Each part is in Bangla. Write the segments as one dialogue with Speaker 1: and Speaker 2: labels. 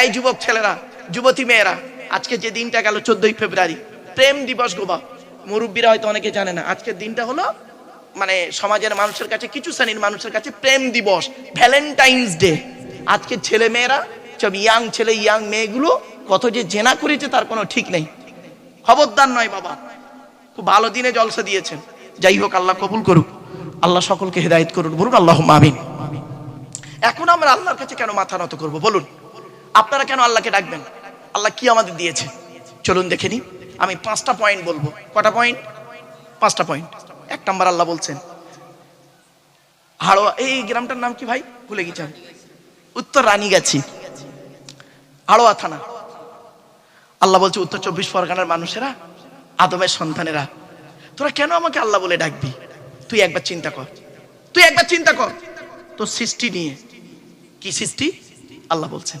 Speaker 1: এই যুবক ছেলেরা, যুবতী মেয়েরা, আজকে যে দিনটা গেল চোদ্দই ফেব্রুয়ারি, প্রেম দিবস গোবা মুরব্বীরা হয়তো অনেকে জানে না, আজকের দিনটা হলো মানে সমাজের মানুষের কাছে, কিছু শ্রেণির মানুষের কাছে প্রেম দিবস ভ্যালেন্টাইন্স ডে আজকে ছেলে মেয়েরা, সব ইয়াং ছেলে ইয়াং মেয়েগুলো, কত যে জেনা করেছে তার কোনো ঠিক নেই। খবরদার নয় বাবা। খুব ভালো দিনে জলসা দিয়েছেন। যাই হোক, আল্লাহ কবুল করুক। আল্লাহ সকলকে হেদায়েত করুন বলুন আল্লাহ আমিন। এখন আমরা আল্লাহর কাছে কেন মাথা নত করব? বলুন। আপনারা কেন আল্লাহকে ডাকবেন? আল্লাহ কি আমাদের দিয়েছে? চলুন দেখে নিই। আমি পাঁচটা পয়েন্ট বলব। কটা পয়েন্ট পাঁচটা পয়েন্ট এক নম্বর আল্লাহ বলছেন, হাড়োয়া এই গ্রামটার নাম কি ভাই? ভুলে গেছি। উত্তর রানীগাছি। হাড়োয়া থানা। আল্লাহ বলছে, উত্তর চব্বিশ পরগনার মানুষেরা, আদমের সন্তানেরা, তোরা কেন আমাকে আল্লাহ বলে ডাকবি? তুই একবার চিন্তা কর। তুই একবার চিন্তা কর। তোর সৃষ্টি নিয়ে। কি সৃষ্টি? আল্লাহ বলছেন।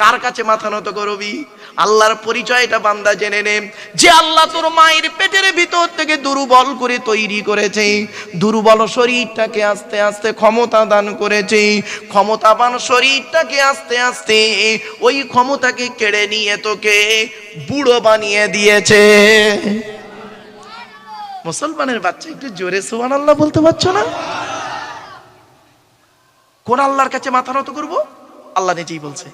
Speaker 1: কার কাছে মাথা নত করবি আল্লাহর পরিচয়টা বান্দা জেনে নে। যে আল্লাহ তোর মায়ের পেটের ভিতর থেকে দুর্বল করে তৈরি করেছে, দুর্বল শরীরটাকে আস্তে আস্তে ক্ষমতা দান করেছে, ক্ষমতাবান শরীরটাকে আস্তে আস্তে ওই ক্ষমতাকে কেড়ে নিয়ে তোকে বুড়ো বানিয়ে দিয়েছে। মুসলমানের বাচ্চা একটু জোরে সোহান আল্লাহ বলতে পারছ না? কোন আল্লাহর কাছে মাথা নত করব? আল্লাহ নিজেই বলছে।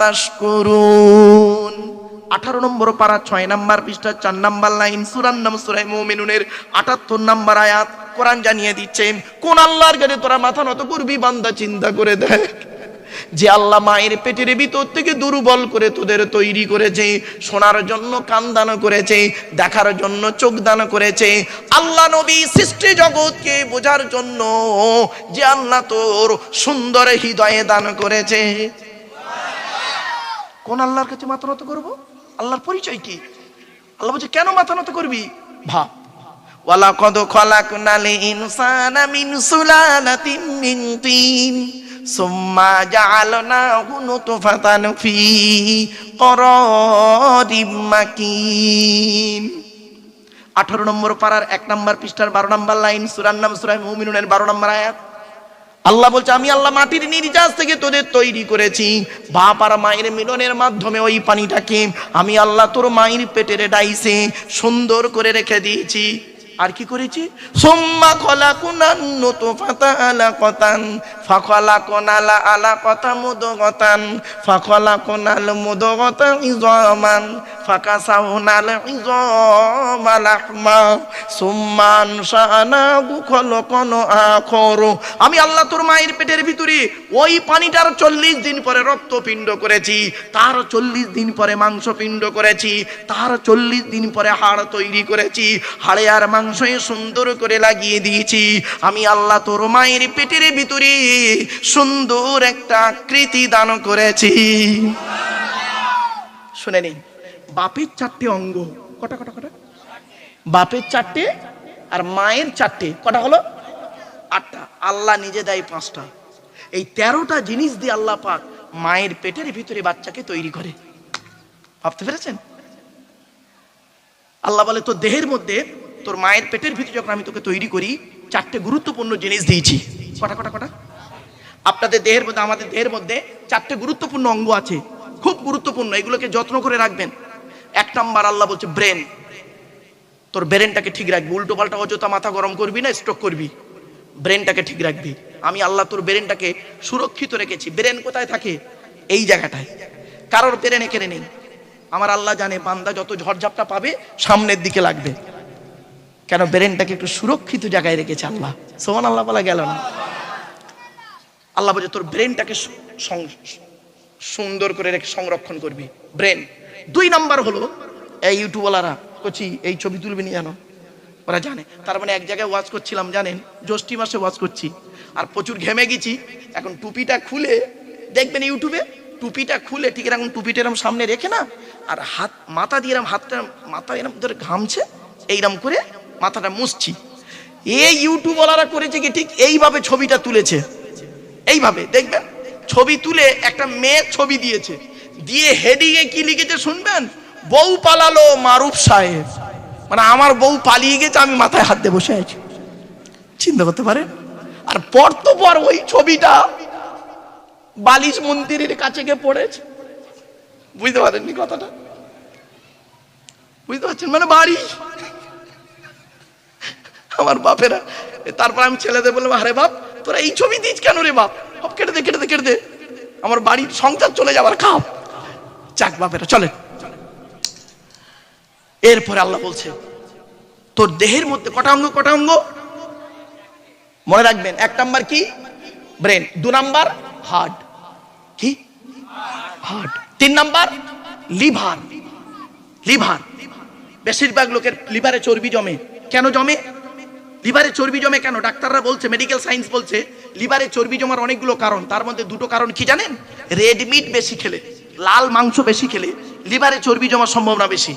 Speaker 1: তাশকুরুন। আঠারো নম্বর পারা ছয় নাম্বার পৃষ্ঠা, চার নাম্বার লাইন সুরান নাম সুরাই মুমিনুনের আটাত্তর নাম্বার আয়াত কোরআন জানিয়ে দিচ্ছে কোন আল্লাহর কাছে তোরা মাথা নত করবি, বান্দা চিন্তা করে দেখ। যে আল্লাহ মায়ের পেটের ভিতর থেকে দুর্বল করে তোদের তৈরি করেছে, শোনার জন্য কান দান করেছে, দেখার জন্য চোখ দান করেছে। আল্লাহ নবী সৃষ্টি জগৎকে বোঝার জন্য যে আল্লাহ তোর সুন্দর হৃদয়ে দান করেছে। কোন আল্লাহর কাছে মাথা নত করব? আল্লাহর পরিচয় কি? আল্লাহ বলছে, কেন মাথা নত করবি? ভাব। ওয়ালাকাদ খলাকনাল ইনসানা মিন সুলালাতিন মিন তিন। সুম্মা জাআলনাহু নুতফাতান ফি করারিম মাকিন। আঠারো নম্বর পাড়ার এক নম্বর পৃষ্ঠার বারো নম্বর লাইন, সুরার নাম সুরাই মুমিনুনের বারো নম্বর আয়াত। আল্লাহ বলছে, আমি আল্লাহ মাটির নির্যাস থেকে তোদের তৈরি করেছি। বাপ আর মায়ের মিলনের মাধ্যমে ওই পানিটাকে আমি আল্লাহ তোর মায়ের পেটের ডাইসে সুন্দর করে রেখে দিয়েছি। আর কি করেছি? সোম্মা খলা কুনান নতো ফাতা আলা কতান ফাখলা কোনালা আলা কথা মুদগতান ফাখলা কোনাল মুদগতান ইজমান ফাকা সাউনাল ইজমাল আহমা সুম্মান শানা গুখল কোন আখর। আমি আল্লাহ তোর মায়ের পেটের ভিতরে ওই পানিটার চল্লিশ দিন পরে রক্তপিণ্ড করেছি, তার চল্লিশ দিন পরে মাংস পিণ্ড করেছি, তার চল্লিশ দিন পরে হাড় তৈরি করেছি, হাড়ে আর মাংসে সুন্দর করে লাগিয়ে দিয়েছি। আমি আল্লাহ তোর মায়ের পেটের ভিতরে সুন্দর একটা আকৃতি দান করেছি। শুনে নিন বাপের চারটে অঙ্গ, কটা কটা কটা? বাপের চারটে আর মায়ের চারটে, কটা হলো? আটটা। আল্লাহ নিজে দেয় পাঁচটা। এই তেরোটা জিনিস দিয়ে আল্লাহ পাক মায়ের পেটের ভিতরে বাচ্চাকে তৈরি করে। ভাবতে পেরেছেন? আল্লাহ বলে, তোর দেহের মধ্যে, তোর মায়ের পেটের ভিতরে যখন আমি তোকে তৈরি করি, চারটে গুরুত্বপূর্ণ জিনিস দিয়েছি। কটা কটা কটা? আপনাদের দেহের মধ্যে, আমাদের দেহের মধ্যে চারটে গুরুত্বপূর্ণ অঙ্গ আছে। খুব গুরুত্বপূর্ণ, এগুলোকে যত্ন করে রাখবেন। এক নাম্বার আল্লাহ বলছে, ব্রেন। তোর ব্রেনটাকে ঠিক রাখবি। উল্টো পাল্টা অযথা মাথা গরম করবি না স্ট্রোক করবি। ব্রেনটাকে ঠিক রাখবি। আমি আল্লাহ তোর ব্রেনটাকে সুরক্ষিত রেখেছি। ব্রেন কোথায় থাকে? এই জায়গাটায়। কারোর ব্রেনে কেড়ে নেই। আমার আল্লাহ জানে বান্দা যত ঝড়ঝাপটা পাবে, সামনের দিকে লাগবে। কেন ব্রেনটাকে একটু সুরক্ষিত জায়গায় রেখেছে আল্লাহ? সোমান আল্লাহ বলা গেল না। আল্লাহ বলছে, তোর ব্রেনটাকে সুন্দর করে রেখে সংরক্ষণ করবি। ব্রেন। দুই নাম্বার হলো, এই ইউটিউবওয়ালারা করছি এই ছবি তুলবি নি জানো? ওরা জানে। তার মানে এক জায়গায় ওয়াজ করছিলাম, জানেন? জ্যৈষ্ঠী মাসে ওয়াজ করছি। আর প্রচুর ঘেমে গেছি। এখন টুপিটা খুলে দেখবেন ইউটিউবে, টুপিটা খুলে ঠিক এরকম টুপিটা এরকম সামনে রেখে না, আর হাত, মাথা দিয়ে এরকম হাতটা, মাথা এরকম ধরে ঘামছে, এইরকম করে মাথাটা মুছছি। এই ইউটিউবওয়ালারা করেছে কি ঠিক এইভাবে ছবিটা তুলেছে। এইভাবে, দেখবেন? ছবি তুলে একটা মেয়ে ছবি দিয়েছে। দিয়ে হেডিংয়ে কি লিখেছে শুনবেন? বউ পালালো মারুফ সাহেব। মানে আমার বউ পালিয়ে গেছে, আমি মাথায় হাত দিয়ে বসে আছি। চিন্তা করতে পারেন? আর পর তো পর ওই ছবিটা বালিশ মন্দিরের কাছে গিয়ে পড়েছে। বুঝতে পারেননি কথাটা? বুঝতে পারছেন? মানে বাড়ি। আমার বাপেরা তারপর আমি ছেলেদের বললাম, আরে বাপ, তোরা এই ছবি দিস কেন রে বাপ? সব কেটে দে কেটে দে কেটে দে। আমার বাড়ির সংসার চলে যাবার খাপ। চাক বাপেরা, চলেন। এরপরে আল্লাহ বলছে, তোর দেহের মধ্যে কটা অঙ্গ কটা অঙ্গ মনে রাখবেন, এক নাম্বার কি? ব্রেন দু নাম্বার হার্ট কি? হার্ট তিন নাম্বার লিভার লিভার বেশিরভাগ লোকের লিভারে চর্বি জমে। কেন জমে? লিভারে চর্বি জমে কেন? ডাক্তাররা বলছে মেডিকেল সায়েন্স বলছে লিভারে চর্বি জমার অনেকগুলো কারণ। তার মধ্যে দুটো কারণ কি জানেন? রেড মিট বেশি খেলে, লাল মাংস বেশি খেলে লিভারে চর্বি জমার সম্ভাবনা বেশি।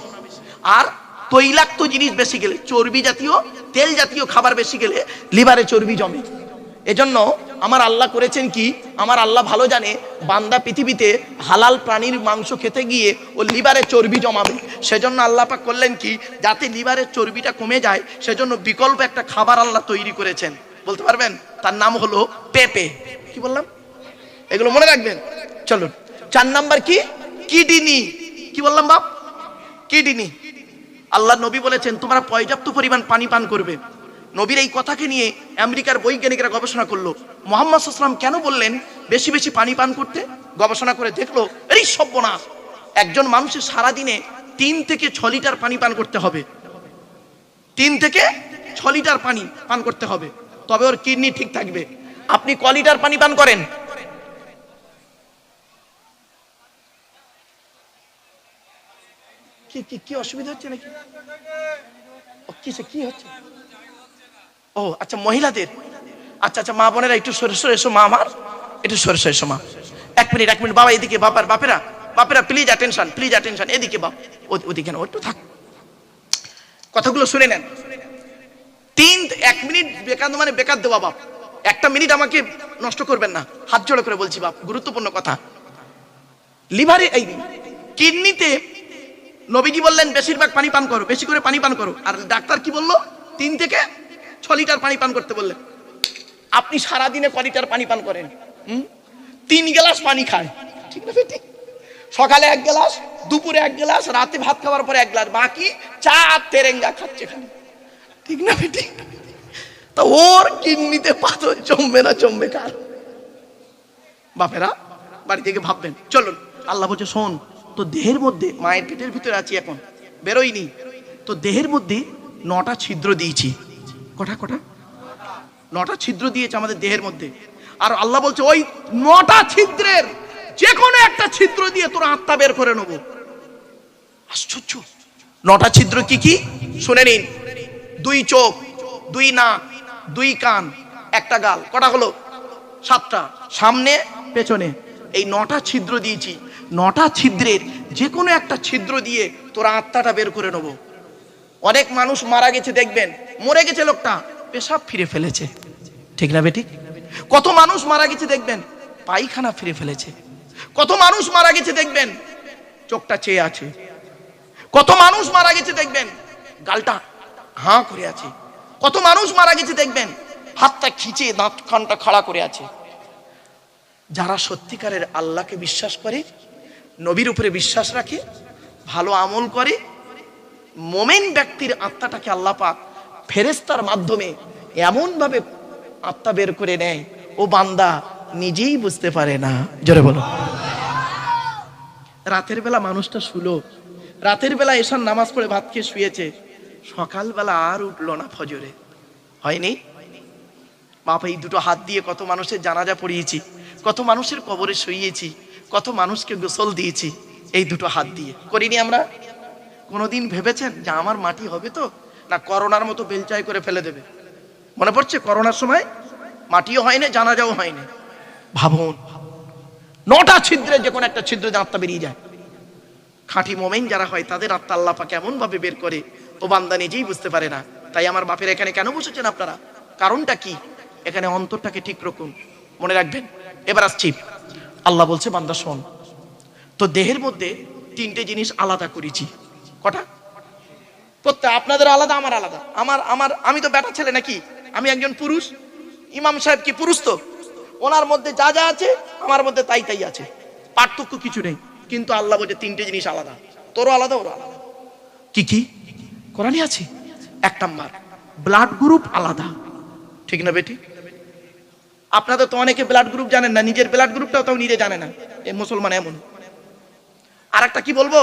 Speaker 1: আর তৈলাক্ত জিনিস বেশি গেলে, চর্বি জাতীয়, তেল জাতীয় খাবার বেশি গেলে লিভারে চর্বি জমে। এজন্য আমার আল্লাহ করেছেন কি? আমার আল্লাহ ভালো জানে, বান্দা পৃথিবীতে হালাল প্রাণীর মাংস খেতে গিয়ে ও লিভারে চর্বি জমাবে। সেজন্য আল্লাহ পাক করলেন কি? যাতে লিভারের চর্বিটা কমে যায়, সেজন্য বিকল্প একটা খাবার আল্লাহ তৈরি করেছেন। বলতে পারবেন? তার নাম হলো পেপে। কি বললাম? এগুলো মনে রাখবেন? চলুন। চার নাম্বার কি? কিডনি। কি বললাম বাপ? কিডনি। আল্লাহ নবী বলেছেন, তোমরা পর্যাপ্ত পরিমাণ পানি পান করবে। নবীর এই কথাকে নিয়ে আমেরিকার বৈজ্ঞানিকরা গবেষণা করল। মোহাম্মদ সাল্লাম কেন বললেন, বেশি বেশি পানি পান করতে? গবেষণা করে দেখল, এই সব্যনাশ একজন মানুষের সারাদিনে তিন থেকে ছ লিটার পানি পান করতে হবে। তিন থেকে ছ লিটার পানি পান করতে হবে। তবে ওর কিডনি ঠিক থাকবে। আপনি ক লিটার পানি পান করেন? কি কি কি অসুবিধা হচ্ছে নাকি? কিসে, কি হচ্ছে? ও আচ্ছা মহিলাদের। আচ্ছা আচ্ছা মা বোনেরা, একটু সরে সরে এসো, মা আমার। একটু সরে সরে এসো, মা। এক মিনিট এক মিনিট, বাবা এদিকে, বাবার, বাপেরা। বাপেরা প্লিজ অ্যাটেনশন প্লিজ অ্যাটেনশন এদিকে বাপ ওদিকে না একটু থাক। কথাগুলো শুনে নেন। তিন, এক মিনিট বেকার মানে বেকার দেওয়া বাপ একটা মিনিট আমাকে নষ্ট করবেন না। হাত জোড়ে করে বলছি, বাপ, গুরুত্বপূর্ণ কথা। লিভারে, এই, কিডনিতে নবীজি বললেন, বেশিরভাগ পানি পান করো, বেশি করে পানি পান করো। আর ডাক্তার কি বলল, তিন থেকে ছ লিটার পানি পান করতে বললেন। আপনি সারাদিনে ক লিটার পানি পান করেন? হুম? তিন গ্লাস পানি খায় ঠিক না ঠিক সকালে এক গ্লাস, দুপুরে এক গ্লাস, রাতে ভাত খাওয়ার পরে এক গ্লাস, বাকি চা আর তেরেঙ্গা খাচ্ছে খালি। ঠিক না ঠিক তা ওর কিডনিতে পাথর জমবে না, জমবে কার? বাপেরা, বাড়ি থেকে ভাববেন, চলুন, আল্লাহ বলছে, শোন তো দেহের মধ্যে মায়ের পেটের ভিতরে আছি এখন বেরোইনি তো দেহের মধ্যে নটা ছিদ্র দিয়েছি। কটা কটা? নটা ছিদ্র দিয়েছে আমাদের দেহের মধ্যে। আর আল্লাহ বলছে, ওই নটা ছিদ্রের যে কোনো একটা ছিদ্র দিয়ে তোর আত্মা বের করে নেব। আশ্চর্য। নটা ছিদ্র কি কি? শুনে নিন। দুই চোখ, দুই নাক, দুই কান, একটা গাল। কটা হলো? সাতটা। সামনে, পেছনে। এই নটা ছিদ্র দিয়েছি। নটা ছিদ্রের যে কোনো একটা ছিদ্র দিয়ে তোরা আত্মাটা বের করে নেব। অনেক মানুষ মারা গেছে, দেখবেন। মরে গেছে লোকটা, পেশাব ফিরে ফেলেছে। ঠিক না বেঠিক কত মানুষ মারা গেছে, দেখবেন। পায়খানা ফিরে ফেলেছে। কত মানুষ মারা গেছে, দেখবেন। চোখটা চেয়ে আছে। কত মানুষ মারা গেছে, দেখবেন। গালটা হাঁ করে আছে। কত মানুষ মারা গেছে, দেখবেন। হাতটা খিচে দাঁত খানটা খাড়া করে আছে। যারা সত্যিকারের আল্লাহকে বিশ্বাস করে নবীর উপরে বিশ্বাস রাখে, ভালো আমল করে, মোমেন ব্যক্তির আত্মাটাকে আল্লাহ পাক ফেরেস্তার মাধ্যমে এমন ভাবে আত্মা বের করে নেয়, ও বান্দা নিজেই বুঝতে পারে না। জোরে বলো। রাতের বেলা মানুষটা শুলো। রাতের বেলা এসার নামাজ পড়ে ভাত খেয়ে শুয়েছে। সকালবেলা আর উঠল না ফজরে। হয়নি? বাপ, এই দুটো হাত দিয়ে কত মানুষের জানাজা পড়িয়েছি, কত মানুষের কবরে শুইয়েছি। কত মানুষকে গোসল দিয়েছি এই দুটো হাত দিয়ে। করিনি আমরা? কোনোদিন ভেবেছেন যে আমার মাটি হবে তো? না, করোনার মতো বেলচাই করে ফেলে দেবে। মনে পড়ছে করোনার সময়? মাটিও হয়নি, জানাজাও হয়নি। ভাবুন, নটা ছিদ্রে যে কোনো একটা ছিদ্রে আত্মা বেরিয়ে যায়। খাঁটি মোমেন যারা হয়, তাদের আত্মা আল্লাহ পাক এমন ভাবে বের করে, ও বান্দা নিজেই বুঝতে পারে না। তাই আমার বাপের এখানে কেন বসেছেন আপনারা? কারণটা কি? এখানে অন্তরটাকে ঠিক রাখুন। মনে রাখবেন, এবার আসছি। আল্লাহ বলছে, বান্দা, শোন। তো দেহের মধ্যে তিনটে জিনিস আলাদা করেছি। কটা? প্রত্যেক আপনাদের আলাদা, আমার আলাদা। আমার আমার আমি তো বেটা ছেলে নাকি? আমি একজন পুরুষ। ইমাম সাহেব কি পুরুষ তো? ওনার মধ্যে যা যা আছে, আমার মধ্যে তাই তাই আছে। পার্থক্য কিছু নেই। কিন্তু আল্লাহ বলছে, তিনটে জিনিস আলাদা। তোরও আলাদা, ওরও আলাদা। কি কি? কোরআনই আছে? এক নাম্বার ব্লাড গ্রুপ আলাদা। ঠিক না বেটি? আপনাদের তো অনেকে ব্লাড গ্রুপ জানেন না, নিজের ব্লাড গ্রুপটাও তাও নিজে জানে না। এই মুসলমান এমন। আর একটা কি বলব?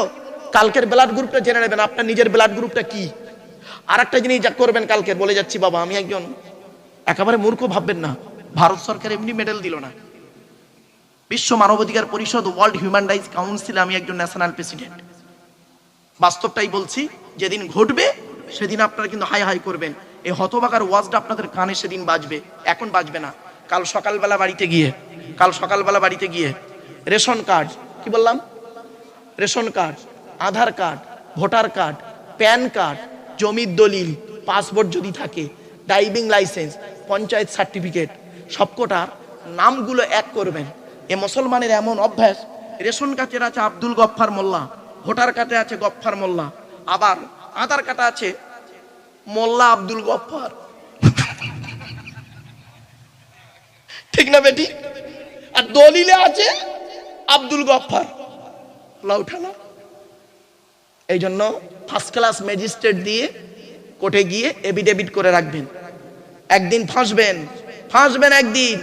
Speaker 1: কালকের ব্লাড গ্রুপটা জেনে নেবেন, আপনার নিজের ব্লাড গ্রুপটা কি? আর একটা জিনিস যা করবেন কালকে, বলে যাচ্ছি, বাবা, আমি একজন একেবারে মূর্খ ভাববেন না। ভারত সরকার এমনি মেডেল দিল না। বিশ্ব মানবাধিকার পরিষদ ওয়ার্ল্ড হিউম্যান রাইটস কাউন্সিলে আমি একজন ন্যাশনাল প্রেসিডেন্ট বাস্তবটাই বলছি, যেদিন ঘটবে, সেদিন আপনারা কিন্তু হাই হাই করবেন। এই হতবাকার ওয়াজটা আপনাদের কানে সেদিন বাজবে। এখন বাজবে না। কাল সকালবেলা বাড়িতে গিয়ে, কাল সকালবেলা বাড়িতে গিয়ে, রেশন কার্ড, কি বললাম? Ration card, Aadhaar card, voter card, PAN card, জমির দলিল, পাসপোর্ট যদি থাকে, ড্রাইভিং লাইসেন্স, পঞ্চায়েত সার্টিফিকেট সবকটার নামগুলো এক করবেন। এ মুসলমানের এমন অভ্যাস, রেশন কার্ডের আছে আব্দুল গফফার মোল্লা, ভোটার কার্ডে আছে গফফার মোল্লা, আবার আধার কার্ডে আছে মোল্লা আব্দুল গফফার। ঠিক না বেটি? আর দলিলে আছে আব্দুল গফার লাউ ঠালা। এই জন্য ফার্স্ট ক্লাস ম্যাজিস্ট্রেট দিয়ে কোর্টে গিয়ে এভিডেভিট করে রাখবেন। একদিন ফাঁসবেন। ফাঁসবেন একদিন।